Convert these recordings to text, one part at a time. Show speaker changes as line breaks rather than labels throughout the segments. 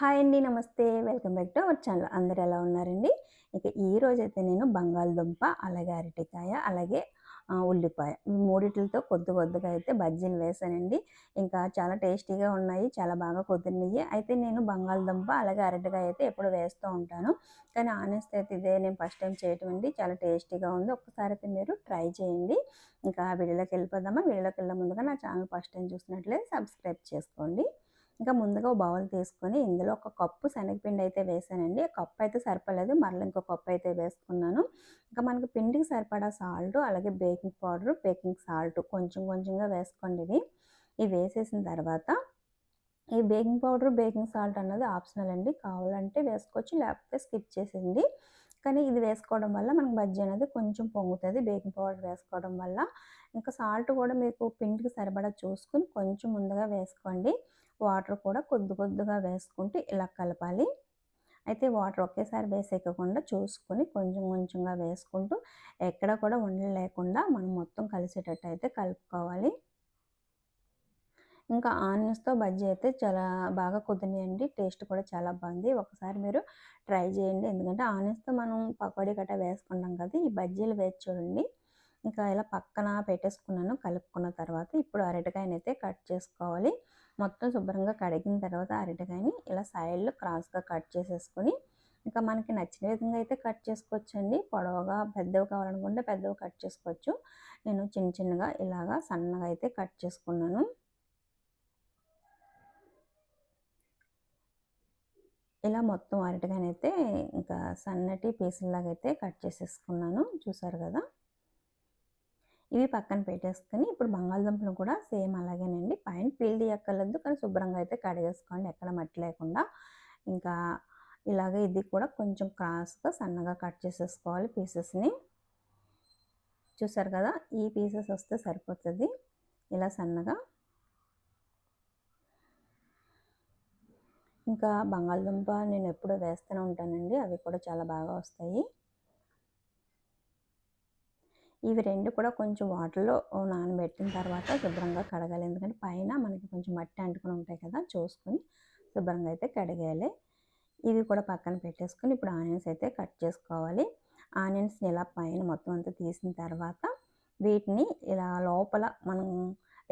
Hi అండి నమస్తే. Welcome back to our channel. అందరు ఎలా ఉన్నారండి? ఇక ఈ రోజైతే నేను బంగాళదుంప అలాగే అరటికాయ అలాగే ఉల్లిపాయ మూడిటితో కొద్ది కొద్దిగా అయితే బజ్జీలు వేసానండి. ఇంకా చాలా టేస్టీగా ఉన్నాయి చాలా బాగా కుదిరినాయి అయితే నేను బంగాళదుంప అలాగే అరటికాయ అయితే ఎప్పుడు వేస్తూ ఉంటాను. కానీ ఆనెస్ట్ అయితే ఇదే నేను ఫస్ట్ టైం చేయటం అండి. చాలా టేస్టీగా ఉంది. ఒక్కసారి అయితే మీరు ట్రై చేయండి. ఇంకా వీడియోలోకి వెళ్ళిపోదామా? వీడియోలోకి వెళ్ళే ముందుగా నా ఛానల్ ఫస్ట్ టైం చూసినట్లయితే సబ్స్క్రైబ్ చేసుకోండి. ఇంకా ముందుగా బౌల్ తీసుకొని ఇందులో ఒక కప్పు శనగపిండి అయితే వేసానండి. కప్పు అయితే సరిపడలేదు. మరలా ఇంకో కప్పు అయితే వేసుకున్నాను. ఇంకా మనకి పిండికి సరిపడా సాల్ట్ అలాగే బేకింగ్ పౌడర్ బేకింగ్ సాల్ట్ కొంచెం కొంచెంగా వేసుకోండి ఇవి. ఇవి వేసేసిన తర్వాత ఈ బేకింగ్ పౌడర్ బేకింగ్ సాల్ట్ అన్నది ఆప్షనల్ అండి. కావాలంటే వేసుకోవచ్చు లేకపోతే స్కిప్ చేసేయండి. కానీ ఇది వేసుకోవడం వల్ల మనకు బజ్జీ అనేది కొంచెం పొంగుతుంది. బేకింగ్ పౌడర్ వేసుకోవడం వల్ల. ఇంకా సాల్ట్ కూడా మీకు పిండికి సరిపడా చూసుకుని కొంచెం ముందుగా వేసుకోండి. వాటర్ కూడా కొద్ది కొద్దిగా వేసుకుంటూ ఇలా కలపాలి. అయితే వాటర్ ఒకేసారి వేసేయకుండా చూసుకొని కొంచెం కొంచెంగా వేసుకుంటూ ఎక్కడ కూడా ఉండలేకుండా మనం మొత్తం కలిసేటట్టు అయితే కలుపుకోవాలి. ఇంకా ఆనియన్స్తో బజ్జీ అయితే చాలా బాగా కుదిరినాయండి. టేస్ట్ కూడా చాలా బాగుంది. ఒకసారి మీరు ట్రై చేయండి. ఎందుకంటే ఆనియన్స్తో మనం పకోడీ గట్రా వేసుకుంటాం కదా ఈ బజ్జీలు వేసి చూడండి. ఇంకా ఇలా పక్కన పెట్టేసుకున్నాను కలుపుకున్న తర్వాత ఇప్పుడు అరటికాయనైతే అయితే కట్ చేసుకోవాలి. మొత్తం శుభ్రంగా కడిగిన తర్వాత అరటికాయని ఇలా సైడ్లో క్రాస్గా కట్ చేసేసుకొని ఇంకా మనకి నచ్చిన విధంగా అయితే కట్ చేసుకోవచ్చండి. పొడవుగా పెద్దవి కావాలనుకుంటే పెద్దవి కట్ చేసుకోవచ్చు. నేను చిన్న చిన్నగా ఇలాగా సన్నగా అయితే కట్ చేసుకున్నాను. ఇలా మొత్తం అరటిగానైతే ఇంకా సన్నటి పీసుల్లాగా అయితే కట్ చేసేసుకున్నాను. చూసారు కదా? ఇవి పక్కన పెట్టేసుకొని ఇప్పుడు బంగాళదుంపలు కూడా సేమ్ అలాగేనండి. పైన పీల్ తీయక్కర్లేదు కానీ శుభ్రంగా అయితే కడిగేసుకోండి ఎక్కడ మట్టి లేకుండా. ఇంకా ఇలాగ ఇది కూడా కొంచెం క్రాస్గా సన్నగా కట్ చేసేసుకోవాలి పీసెస్ని. చూసారు కదా? ఈ పీసెస్ వస్తే సరిపోతుంది. ఇలా సన్నగా ఇంకా బంగాళదుంప నేను ఎప్పుడూ వేస్తూనే ఉంటానండి. అవి కూడా చాలా బాగా వస్తాయి. ఇవి రెండు కూడా కొంచెం వాటర్లో నానబెట్టిన తర్వాత శుభ్రంగా కడగాలి. ఎందుకంటే పైన మనకి కొంచెం మట్టి అంటుకుని ఉంటాయి కదా చూసుకొని శుభ్రంగా అయితే కడగాలి. ఇవి కూడా పక్కన పెట్టేసుకొని ఇప్పుడు ఆనియన్స్ అయితే కట్ చేసుకోవాలి. ఆనియన్స్ని ఇలా పైన మొత్తం అంతా తీసిన తర్వాత వీటిని ఇలా లోపల మనం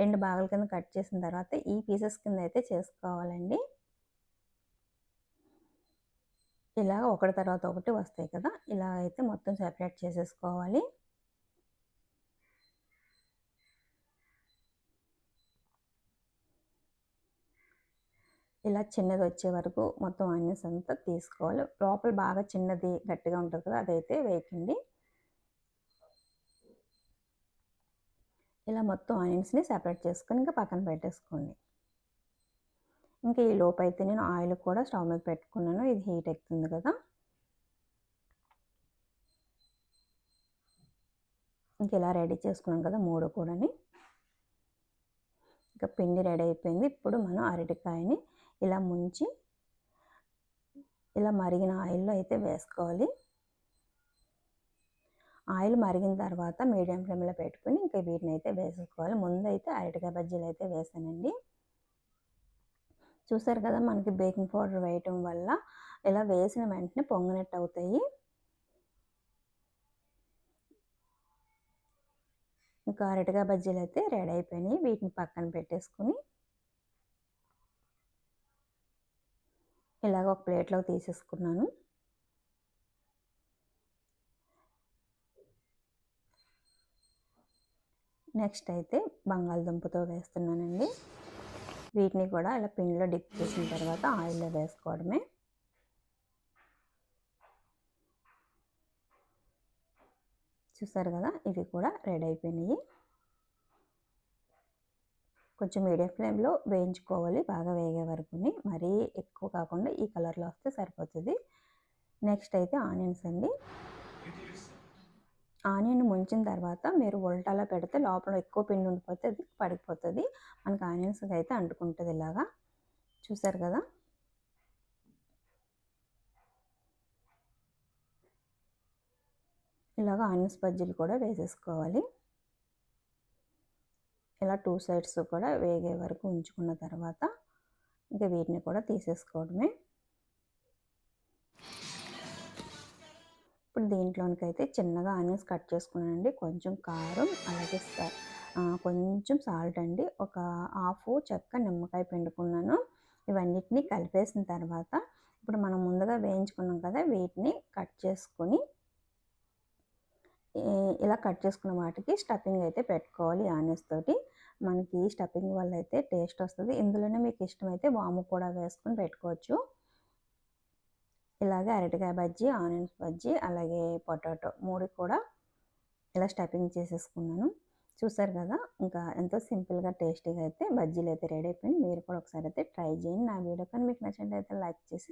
రెండు భాగాల కింద కట్ చేసిన తర్వాత ఈ పీసెస్ కింద అయితే చేసుకోవాలండి. ఇలాగ ఒకటి తర్వాత ఒకటి వస్తాయి కదా! ఇలా అయితే మొత్తం సెపరేట్ చేసేసుకోవాలి. ఇలా చిన్నది వచ్చే వరకు మొత్తం ఆనియన్స్ అంతా తీసుకోవాలి. లోపల బాగా చిన్నది గట్టిగా ఉంటుంది కదా! అదైతే వేయకండి. ఇలా మొత్తం ఆనియన్స్ని సెపరేట్ చేసుకొని ఇంకా పక్కన పెట్టేసుకోండి. ఇంకా ఈ లోపు అయితే నేను ఆయిల్ కూడా స్టవ్ మీద పెట్టుకున్నాను. ఇది హీట్ ఎక్కుతుంది కదా. ఇంక ఇలా రెడీ చేసుకున్నాం కదా మూడు కూడాని ఇంకా పిండి రెడీ అయిపోయింది. ఇప్పుడు మనం అరటికాయని ఇలా ముంచి ఇలా మరిగిన ఆయిల్లో అయితే వేసుకోవాలి. ఆయిల్ మరిగిన తర్వాత మీడియం ఫ్లేమ్లో పెట్టుకుని ఇంకా వీటిని అయితే వేసుకోవాలి. ముందు అయితే అరటికాయ బజ్జీలు అయితే వేసానండి. చూసారు కదా మనకి బేకింగ్ పౌడర్ వేయటం వల్ల ఇలా వేసిన వెంటనే పొంగినట్టు అవుతాయి ఇంకా అరటిగా బజ్జీలు అయితే రెడీ అయిపోయినాయి. వీటిని పక్కన పెట్టేసుకుని ఇలాగ ఒక ప్లేట్లో తీసేసుకున్నాను. నెక్స్ట్ అయితే బంగాళదుంపతో వేస్తున్నానండి. వీటిని కూడా ఇలా పిండిలో డిప్ చేసిన తర్వాత ఆయిల్లో వేసుకోవడమే. చూసారు కదా? ఇవి కూడా రెడీ అయిపోయినాయి. కొంచెం మీడియం ఫ్లేమ్లో వేయించుకోవాలి. బాగా వేగే వరకుని. మరీ ఎక్కువ కాకుండా ఈ కలర్లో వస్తే సరిపోతుంది. నెక్స్ట్ అయితే ఆనియన్స్ అండి. ఆనియన్ ముంచిన తర్వాత మీరు ఉల్టాలో పెడితే లోపల ఎక్కువ పిండి ఉండిపోతే అది పడిపోతుంది. మనకి ఆనియన్స్ అయితే అంటుకుంటుంది ఇలాగా. చూసారు కదా? ఇలాగ ఆనియన్స్ బజ్జీలు కూడా వేసేసుకోవాలి. ఇలా టూ సైడ్స్ కూడా వేగే వరకు ఉంచుకున్న తర్వాత ఇంకా వీటిని కూడా తీసేసుకోవడమే. ఇప్పుడు దీంట్లోనికైతే చిన్నగా ఆనియన్స్ కట్ చేసుకున్నానండి. కొంచెం కారం అలాగే కొంచెం సాల్ట్ అండి. ఒక హాఫ్ చెక్క నిమ్మకాయ పిండుకున్నాను. ఇవన్నిటిని కలిపేసిన తర్వాత ఇప్పుడు మనం ముందుగా వేయించుకున్నాం కదా వీటిని కట్ చేసుకొని ఇలా కట్ చేసుకున్న వాటికి స్టఫింగ్ అయితే పెట్టుకోవాలి ఆనియన్స్ తోటి. మనకి స్టఫింగ్ వల్ల అయితే టేస్ట్ వస్తుంది. ఇందులోనే మీకు ఇష్టమైతే వాము కూడా వేసుకొని పెట్టుకోవచ్చు. ఇలాగే అరటికాయ బజ్జీ ఆనియన్స్ బజ్జీ అలాగే పొటాటో మూడు కూడా ఇలా స్టఫింగ్ చేసేసుకున్నాను. చూసారు కదా ఇంకా ఎంతో సింపుల్గా టేస్టీగా అయితే బజ్జీలు అయితే రెడీ అయిపోయింది మీరు కూడా ఒకసారి అయితే ట్రై చేయండి నా వీడియో. కానీ మీకు నచ్చినట్లయితే లైక్ చేసి